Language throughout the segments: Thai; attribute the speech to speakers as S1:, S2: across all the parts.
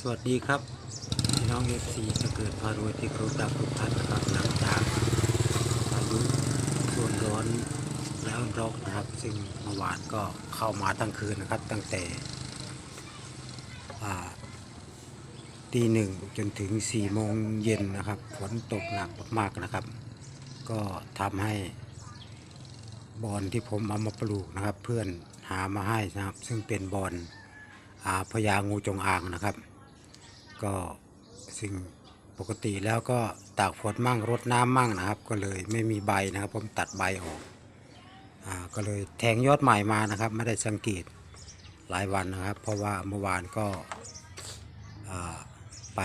S1: สวัสดีครับพี่น้องเอฟซีจะเกิดพารวยที่ครบดับทุกท่านนะครับหลังจากพายุส่วนร้อนแล้วร้อนนะครับ ซึ่งเมื่อวานก็เข้ามาทั้งคืนนะครับ ตั้งแต่ตีหนึ่งจนถึง4ี่โมงเย็นนะครับฝนตกหนักมากๆนะครับ ก็ทำให้บอลที่ผมเอามาปลูกนะครับ เพื่อนหามาให้นะครับ ซึ่งเป็นบอลอาพญางูจงอางนะครับ ก็สิ่งปกติแล้วก็ตากฝนมั่งรดน้ำมั่งนะครับ ก็เลยไม่มีใบนะครับ ผมตัดใบออกอาก็เลยแทงยอดใหม่มานะครับ ไม่ได้สังเกตหลายวันนะครับ เพราะว่าเมื่อวานก็ไป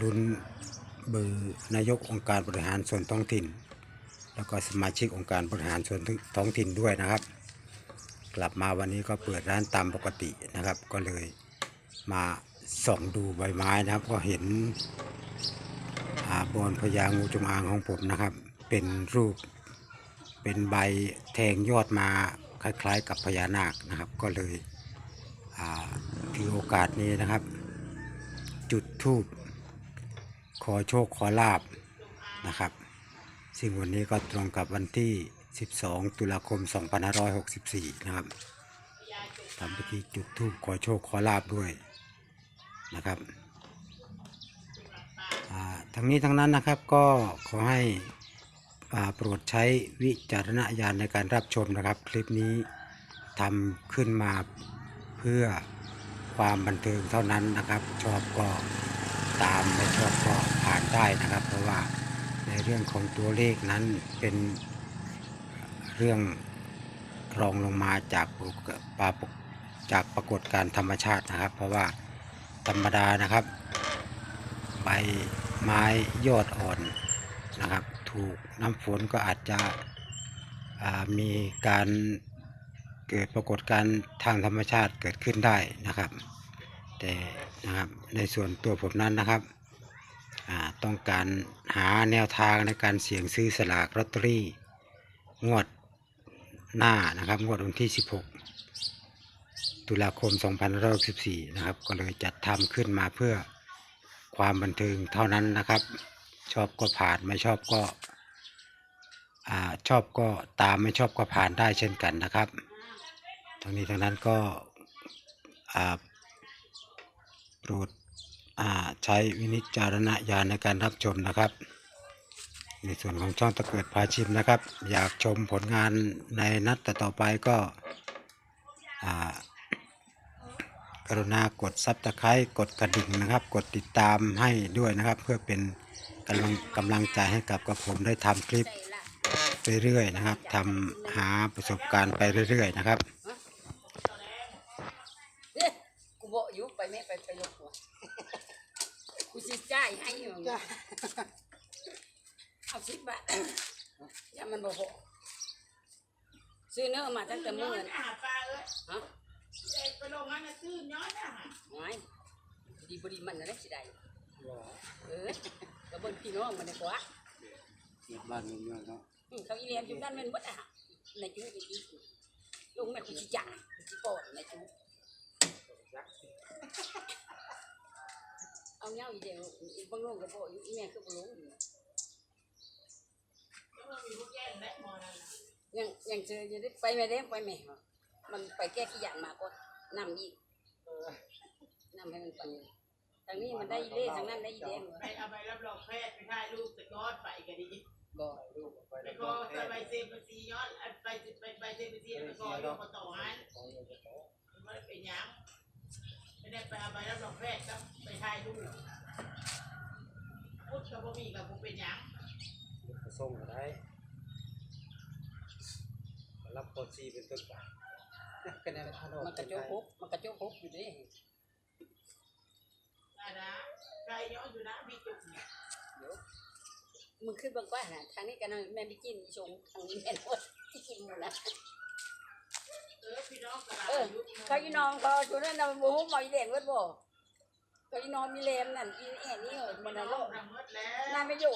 S1: ลุ้นเบอร์นายกองค์การบริหารส่วนท้องถิ่น แล้วก็สมาชิกองค์การบริหารส่วนท้องถิ่นด้วยนะครับ กลับมาวันนี้ก็เปิดร้านตามปกตินะครับ ก็เลยมา ส่องดูใบไม้นะครับ ก็เห็นอาบอนพญางูจงอางของผมนะครับ เป็นรูป เป็นใบแทงยอดมาคล้าย ๆ กับพญานาคนะครับ ก็เลยถือโอกาสนี้นะครับ จุดธูปขอโชคขอลาบนะครับ ซึ่งวันนี้ก็ตรงกับวันที่ 12 ตุลาคม 2564 นะครับทำพิธีจุดธูปขอโชคขอลาบด้วย นะครับทั้งนี้ทั้งนั้นนะครับก็ขอให้โปรดใช้วิจารณญาณในการรับชมนะครับ คลิปนี้ทำขึ้นมาเพื่อความบันเทิงเท่านั้นนะครับ ชอบก็ตามไม่ชอบก็ผ่านได้นะครับ เพราะว่าในเรื่องของตัวเลขนั้นเป็นเรื่องรองลงมาจากปกปาปกจากปรากฏการธรรมชาตินะครับ เพราะว่า ธรรมดานะครับ ใบไม้ยอดอ่อนนะครับ ถูกน้ำฝนก็อาจจะมีการเกิดปรากฏการณ์ทางธรรมชาติเกิดขึ้นได้นะครับ แต่นะครับในส่วนตัวผมนั้นนะครับต้องการหาแนวทางในการเสี่ยงซื้อสลากลอตเตอรี่งวดหน้านะครับ งวดวันที่ 16 ตุลาคม 2564 นะครับ ก็เลยจัดทำขึ้นมาเพื่อความบันเทิงเท่านั้นนะครับ ชอบก็ผ่านไม่ชอบก็อชอบก็ตามไม่ชอบก็ผ่านได้เช่นกันนะครับ ทั้งนี้ทั้งนั้นก็โปรดใช้วินิจารณญาณในการรับชมนะครับ ในส่วนของช่องตะเกิดพาชิมนะครับ อยากชมผลงานในนัดต่อไปก็อ่า กรุณากดซับตะไคร้กดกระดิ่งนะครับ กดติดตามให้ด้วยนะครับ เพื่อเป็นกำลังกำลังใจให้กับกับผมได้ทำคลิปเรื่อยๆนะครับทำหาประสบการณ์ไปเรื่อย ๆ นะครับ
S2: กูบอกยู่ไปแม่ไปไปยกหัวกูสิจ่ายให้อยู่เอาสิบบาทอย่ามันบอกซื้อเนื้อมาตั้งแต่เมื่อไหา
S3: ปลาเอ้ย
S2: ฮะ
S3: ไปลงนั้นน่ะตื้นย้อนน่ะ
S2: ไม่ดีบดีมันอะไรสิได้เออก็เบิ่งพี่น้องมันดีกว่า
S1: บ้านเมืองเนาะ
S2: อืมเขาอีเลียนอยู่ด้านแม่นวัดอะในจุ้ยอีกลงแม่กูสิจ่ายกูสิปอดในจุ้ยเอาเงาอีเดียวอีบางลงก็บอกอยู่อีแม่คือบ่ลงอยู่
S3: มันมีพวกแย่งและมอนั่นน่ะ
S2: ยังยังเจอจะได้ไปไม่ได้ไปไม่เหรอ มันไปแก้ขี้อย่างมาก็นำอีกนำให้มันไปทางนี้มันได้อีเล่ทางนั้นได้อีแดง
S3: ไปเอาใบรับรองแพทย์ไปถ่ายรูปแต่ก้อนไปก็ดี
S2: บอก
S3: ไปก็ใบเซมซีย้อนอันไปไปใบเซมซีแล้วก็ยกมาต่อหันมันไม่ได้เป็นหยังไม่ได้ไปเอาใบรับรองแพทย์ก็ไปถ่ายรูปพูดกับบ่มีกับบ่เป็นหยัง
S1: ส่งก็ได้รับโคซีเป็นต้นไป ก็ได้ถ้าเรา
S2: มันกระโจกฮุบมันกระโจกฮุบอยู่ดิ
S3: นะนะใครย้อนอยู่นะมีจุกเนี่ย
S2: เดี๋ยวมึงขึ้นเบางกว่านะทางนี้กันนะแม่ไปกินอีชงทางนี้แม่นวดที่กินหมดนะ
S3: เออพี่น้องกระดาษ
S2: เออ
S3: ยุค
S2: เขาอีน้องเขาชุดนั้นนะบูมหมอยแดงเวดบ่เขาอีน้องมีเลมนั่นอีแอนนี่เออมันน่ะโลก
S3: ทำหมดแล้ว
S2: น่าไม่อยู่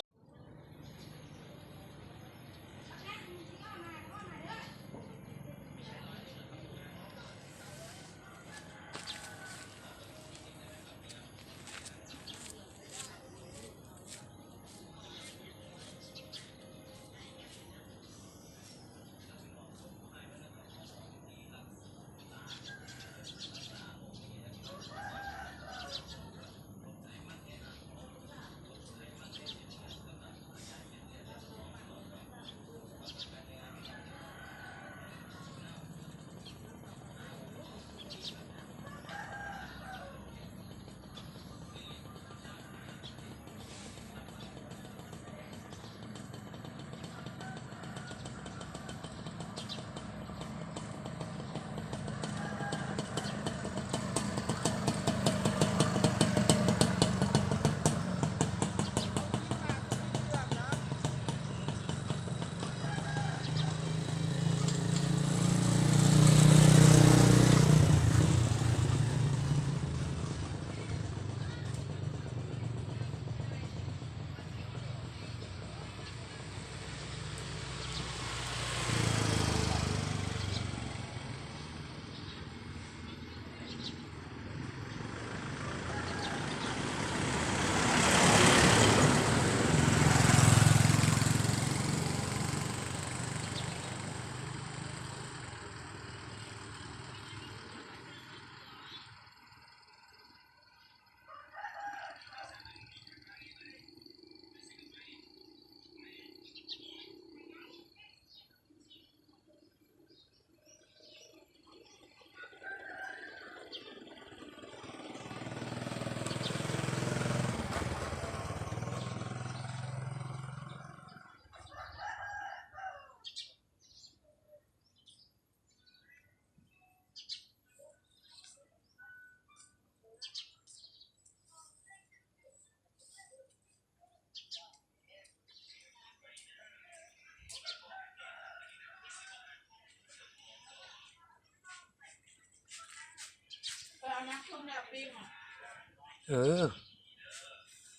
S3: เอ
S1: อ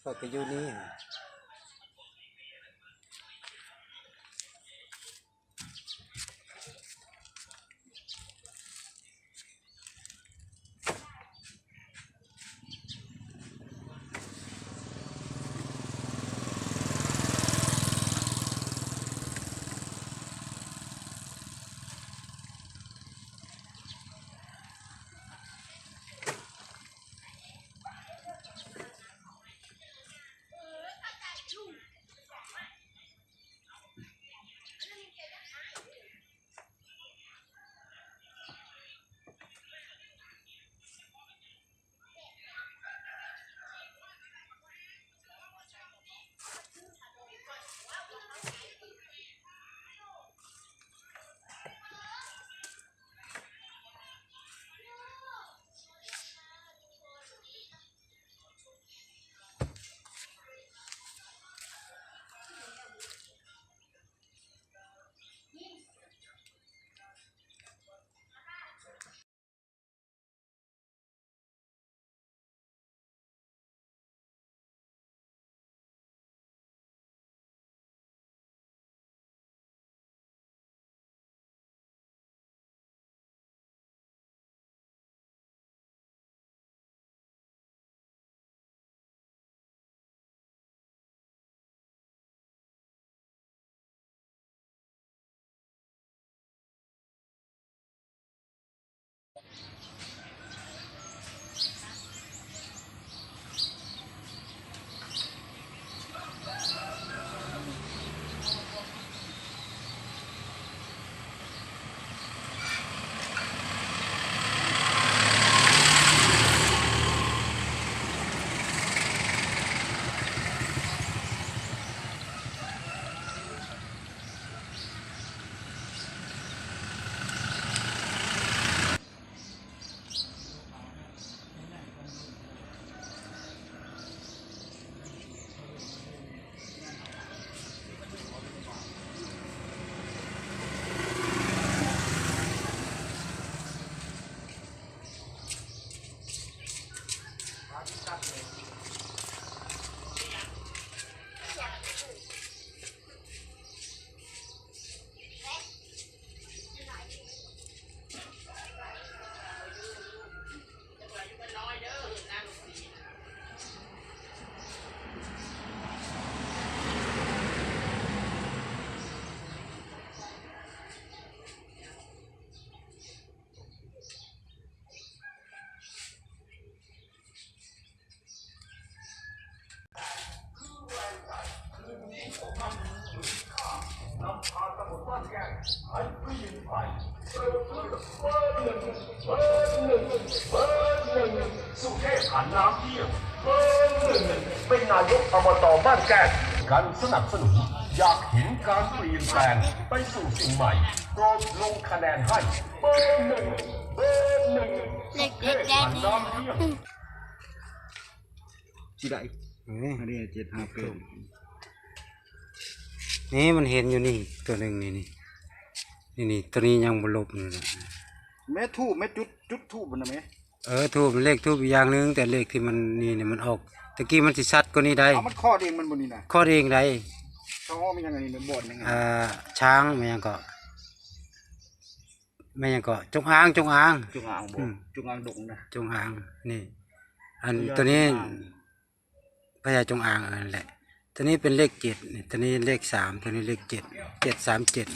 S1: ก็ไปอยู่นี่
S4: สุเทพหันน้ำเที่ยงเบอร์หนึ่งเป็นนายกอบตบ้านแก้งการสนับสนุนอยากเห็นการเปลี่ยนแปลงไปสู่สิ่งใหม่โปรดลงคะแนนให้เบอร์หนึ่งเบอร์หนึ่งสุเทพหันน้ำเที่ยง
S5: จีได้
S1: นี่
S5: อันนี้เจ็ดห้าเป็น
S1: นี่มันเห็นอยู่นี่ตัวหนึ่งนี่นี่นี่นี่ตัวนี้ยังบลบนี่นะ
S5: แม่ทูบแม่จุดจุดทูบมันนะแม่
S1: เออทูบเลขทูบอีกอย่างหนึง แต่เลขที่มันนี่เนี่ยมันออกตะกี้มันสิชัดกว่านี้ได้
S5: เอามันข้อเองมันบนนี้นะ
S1: ข้อเองได้
S5: เขาห้องมียังไงนี่บอดยังไง
S1: อ่าช้างแม่ยังก็แม่ยังก็จงอางจงอาง
S5: จุงอ่างบ
S1: อื
S5: อก
S1: ม
S5: จุงอ่างดงนะ
S1: จงอางนี่ อันตัวนี้พญาจงอางอันนแหละตัวนี้เป็นเลขเจ็ดนี่ตัวนี้เลขสามตัวนี้เลขเจ็ดเจ็ดสามเจ็ด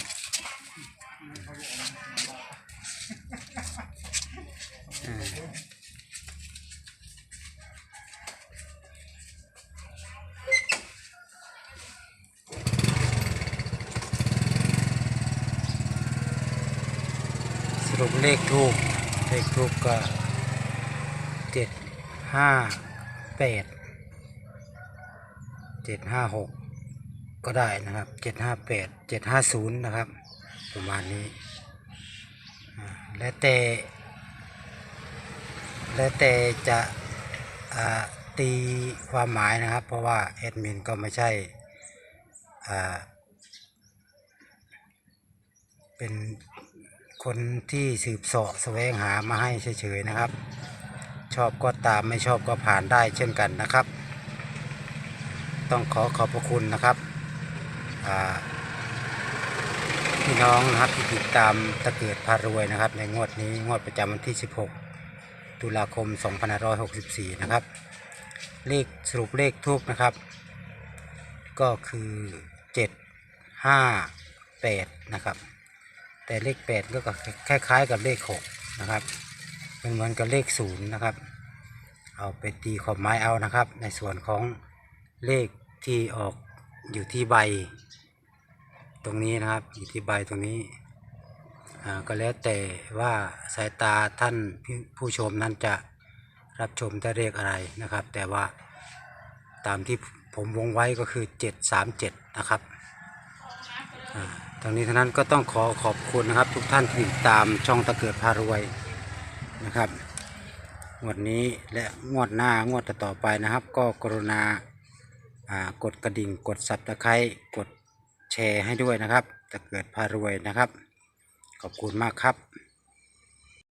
S1: เลขถูกเลขถูกก็เจ็ดห้าแปดเจ็ดห้าหกก็ได้นะครับเจ็ดห้าแปดเจ็ดห้าศูนย์นะครับ ประมาณนี้ แล้วแต่ แล้วแต่จะตีความหมายนะครับ เพราะว่าแอดมินก็ไม่ใช่เป็น คนที่สืบสาะแสวงหามาให้เฉยๆนะครับ ชอบก็ตามไม่ชอบก็ผ่านได้เช่นกันนะครับ ต้องขอขอบพระคุณนะครับพี่น้องนะครับที่ติดตามตะเกิดพารวยนะครับ ในงวดนี้งวดประจำวันที่ 16 ตุลาคม 2564 นะครับ เลขสรุปเลขทูบนะครับ ก็คือ 7 5 8 นะครับ แต่เลข8ก็คล้ายๆ กับเลข6นะครับมันเหมือนกับเลข0นะครับ เอาไปตีความหมายเอานะครับ ในส่วนของเลขที่ออกอยู่ที่ใบ ตรงนี้นะครับอยู่ที่ใบตรงนี้ก็แล้วแต่ว่าสายตาท่านผู้ผู้ชมนั้นจะรับชมได้เลขอะไรนะครับ แต่ว่าตามที่ผมวงไว้ก็คือ 737 นะครับ อ่าตรงนี้ทั้งนั้นก็ต้องขอขอบคุณนะครับ ทุกท่านที่ติดตามช่องตะเกิดพารวยนะครับงวดนี้และงวดหน้างวดต่อไปนะครับ ก็กรุณาากดกระดิ่งกดสับตะไคร้กดแชร์ให้ด้วยนะครับตะเกิดพารวยนะครับ ขอบคุณมากครับ